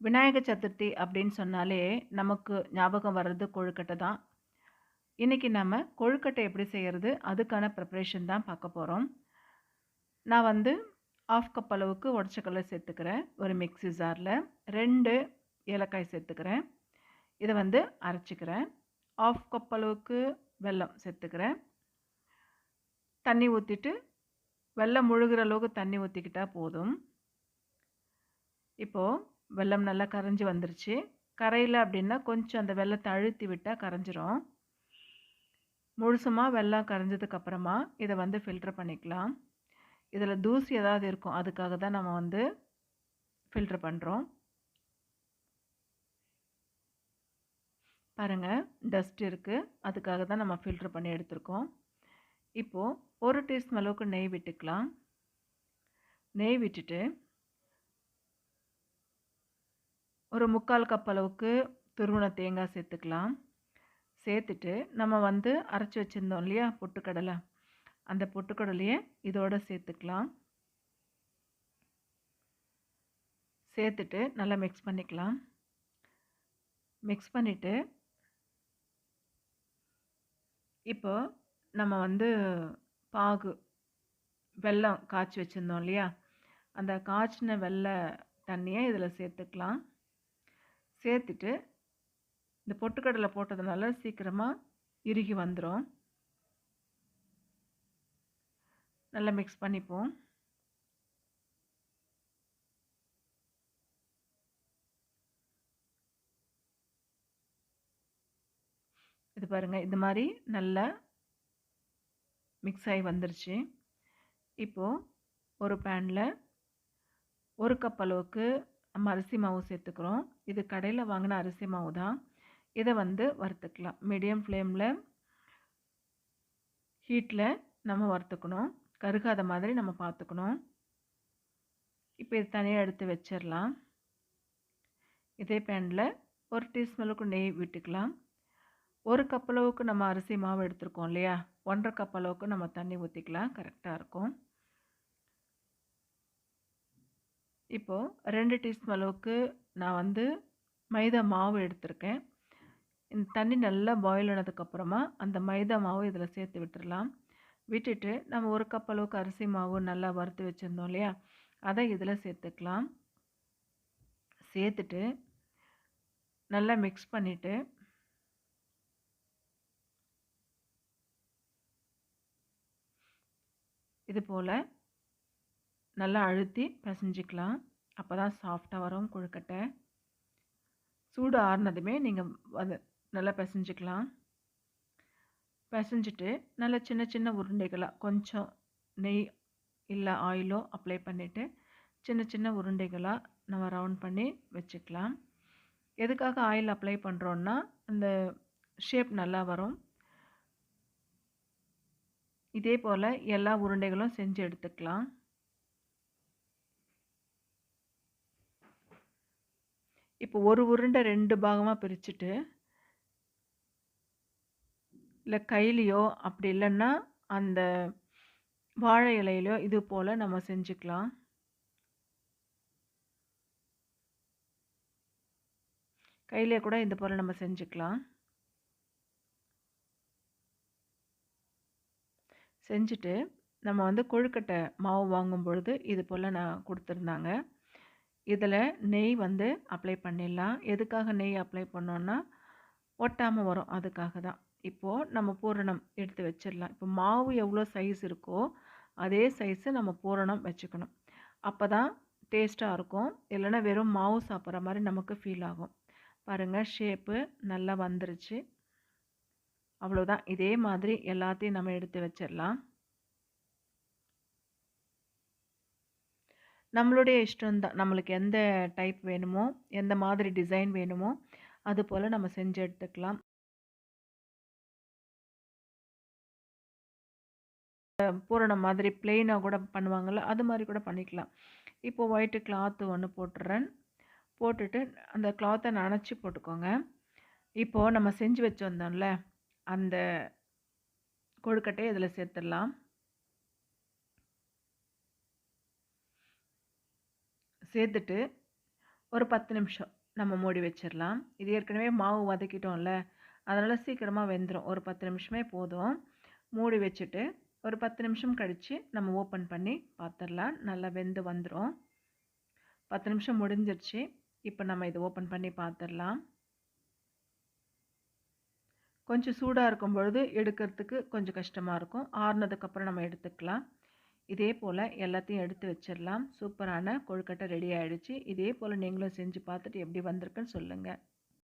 விநாயக சதுர்த்தி அப்படின்னு சொன்னாலே நமக்கு ஞாபகம் வர்றது கொழுக்கட்டை தான். இன்றைக்கி நம்ம கொழுக்கட்டை எப்படி செய்கிறது அதுக்கான ப்ரிப்பரேஷன் தான் பார்க்க போகிறோம் நான் வந்து 1/2 கப் அளவுக்கு உடைச்ச சேர்த்துக்கிறேன். ஒரு மிக்ஸி ஜார்ல. 2 ஏலக்காய் சேர்த்துக்கிறேன். இதை வந்து அரைச்சிக்கிறேன் ஆஃப் கப் அளவுக்கு வெல்லம் சேர்த்துக்கிறேன். தண்ணி ஊற்றிட்டு வெள்ளம் முழுகிற அளவுக்கு தண்ணி ஊற்றிக்கிட்டால் போதும். இப்போது வெல்லம் நல்லா கரைஞ்சி வந்துருச்சு. கரையில் அப்படின்னா கொஞ்சம் அந்த வெள்ளத்தை அழுத்தி விட்டால் கரைஞ்சிரும். முழுசுமாக வெள்ளம் கரைஞ்சதுக்கப்புறமா இதை வந்து ஃபில்டர் பண்ணிக்கலாம். இதில் தூசி ஏதாவது இருக்கும். அதுக்காக தான் நம்ம வந்து ஃபில்டர் பண்ணுறோம் பாருங்கள் டஸ்ட் இருக்குது அதுக்காக தான் நம்ம ஃபில்டர் பண்ணி எடுத்திருக்கோம். இப்போ 1 டீஸ்பூன் அளவுக்கு நெய் விட்டுக்கலாம். நெய் விட்டுட்டு ஒரு 3/4 கப் அளவுக்கு துருவுன தேங்காய் சேர்த்துக்கலாம். சேர்த்துட்டு நம்ம வந்து அரைச்சி வச்சிருந்தோம் இல்லையா? பொட்டுக்கடலை. அந்த பொட்டுக்கடலைய இதோட சேர்த்துக்கலாம். சேர்த்துட்டு நல்லா மிக்ஸ் பண்ணிக்கலாம். மிக்ஸ் பண்ணிவிட்டு இப்போ நம்ம வந்து பாகு வெல்லம் காய்ச்சி வச்சுருந்தோம் இல்லையா? அந்த காய்ச்சின வெள்ளை தண்ணியை இதில் சேர்த்துக்கலாம். சேர்த்துட்டு இந்த பொட்டுக்கடலை போட்டதுனால சீக்கிரமாக இறுகி வந்துடும் நல்லா மிக்ஸ் பண்ணிப்போம். இது பாருங்கள் இது மாதிரி நல்லா மிக்ஸ் ஆகி வந்துருச்சு. இப்போது ஒரு பேனில் ஒரு கப் அளவுக்கு நம்ம அரிசி மாவு சேர்த்துக்கிறோம். இது கடையில் வாங்கின அரிசி மாவு தான். இதை வந்து வறுத்துக்கலாம். மீடியம் ஃப்ளேமில் ஹீட்டில் நம்ம வறுத்துக்கணும். கருகாத மாதிரி நம்ம பார்த்துக்கணும். இப்போ இது தனியாக எடுத்து வச்சிடலாம் இதே பேனில் ஒரு டீஸ்பூனுக்கு நெய் விட்டுக்கலாம். ஒரு கப் அளவுக்கு நம்ம அரிசி மாவு எடுத்துருக்கோம் இல்லையா? 1 1/2 கப் அளவுக்கு நம்ம தண்ணி ஊற்றிக்கலாம் கரெக்டாக இருக்கும். இப்போது ரெண்டு டீஸ்பூன் அளவுக்கு நான் வந்து மைதா மாவு எடுத்திருக்கேன். இந்த தண்ணி நல்லா பாயில் ஆனதுக்கப்புறமா அந்த மைதா மாவு இதில் சேர்த்து விட்டுறலாம். விட்டுட்டு நம்ம ஒரு கப் அளவுக்கு அரிசி மாவு நல்லா வறுத்து வச்சுருந்தோம் இல்லையா? அதை இதில் சேர்த்துக்கலாம். சேர்த்துட்டு நல்லா மிக்ஸ் பண்ணிவிட்டு இது போல் நல்லா அழுத்தி பசைஞ்சிக்கலாம் அப்போ தான் சாஃப்டாக வரும் கொழுக்கட்டை. சூடு ஆறுனதுமே நீங்கள் அது நல்லா பிசைஞ்சிக்கலாம் பிசைஞ்சிட்டு நல்லா சின்ன சின்ன உருண்டைகளாக கொஞ்சம் நெய் இல்லை ஆயிலோ அப்ளை பண்ணிவிட்டு சின்ன சின்ன உருண்டைகளாக நம்ம ரவுண்ட் பண்ணி வச்சுக்கலாம். எதுக்காக ஆயில் அப்ளை பண்ணுறோன்னா அந்த ஷேப் நல்லா வரும். இதே போல் எல்லா உருண்டைகளும் செஞ்சு எடுத்துக்கலாம். இப்போ ஒரு உருண்டை ரெண்டு பாகமாக பிரிச்சுட்டு இல்லை கையிலையோ அப்படி இல்லைன்னா அந்த வாழை இலையிலையோ இது போல் நம்ம செஞ்சுக்கலாம். கையிலே கூட இது போல் நம்ம செஞ்சுக்கலாம். செஞ்சுட்டு நம்ம வந்து கொழுக்கட்டை மாவு வாங்கும் பொழுது இது போல் நான் கொடுத்துருந்தாங்க இதில் நெய் வந்து அப்ளை பண்ணிடலாம். எதுக்காக நெய் அப்ளை பண்ணோன்னா ஒட்டாமல் வரும். அதுக்காக தான். இப்போது நம்ம பூரணம் எடுத்து வச்சிடலாம் இப்போ மாவு எவ்வளோ சைஸ் இருக்கோ, அதே சைஸு நம்ம பூரணம் வச்சுக்கணும். அப்போ தான் டேஸ்ட்டாக இருக்கும். இல்லைன்னா வெறும் மாவு சாப்பிட்ற மாதிரி நமக்கு ஃபீல் ஆகும். பாருங்கள் ஷேப்பு நல்லா வந்துருச்சு. அவ்வளோதான். இதே மாதிரி எல்லாத்தையும் நம்ம எடுத்து வச்சிடலாம் நம்மளுடைய இஷ்டம் தான். நம்மளுக்கு எந்த டைப் வேணுமோ, எந்த மாதிரி டிசைன் வேணுமோ, அது போல் நம்ம செஞ்சு எடுத்துக்கலாம். பூரணம் மாதிரி பிளெயினாக கூட பண்ணுவாங்கள்ல அது மாதிரி கூட பண்ணிக்கலாம். இப்போ ஒயிட் கிளாத்து ஒன்று போட்டுறேன். போட்டுட்டு அந்த கிளாத்தை நனைச்சி போட்டுக்கோங்க. இப்போது நம்ம செஞ்சு வச்சிருந்தோம்ல, அந்த கொழுக்கட்டையை இதில் சேர்த்துடலாம். சேர்த்துட்டு ஒரு பத்து நிமிஷம் நம்ம மூடி வச்சிடலாம். இது ஏற்கனவே மாவு வதக்கிட்டோம்ல அதனால் சீக்கிரமாக வெந்துடும் ஒரு பத்து நிமிஷமே போதும். மூடி வச்சுட்டு ஒரு பத்து நிமிஷம் கழித்து நம்ம ஓப்பன் பண்ணி பார்த்துடலாம் நல்லா வெந்து வந்துடும் பத்து நிமிஷம் முடிஞ்சிருச்சு. இப்போ நம்ம இதை ஓப்பன் பண்ணி பார்த்துடலாம் கொஞ்சம் சூடாக இருக்கும் பொழுது எடுக்கிறதுக்கு கொஞ்சம் கஷ்டமாக இருக்கும். ஆறுனதுக்கப்புறம் நம்ம எடுத்துக்கலாம். இதே போல் எல்லாத்தையும் எடுத்து வச்சிடலாம். சூப்பரான கொழுக்கட்டை ரெடி ஆகிடுச்சு இதே போல் நீங்களும் செஞ்சு பார்த்துட்டு எப்படி வந்திருக்குன்னு சொல்லுங்கள்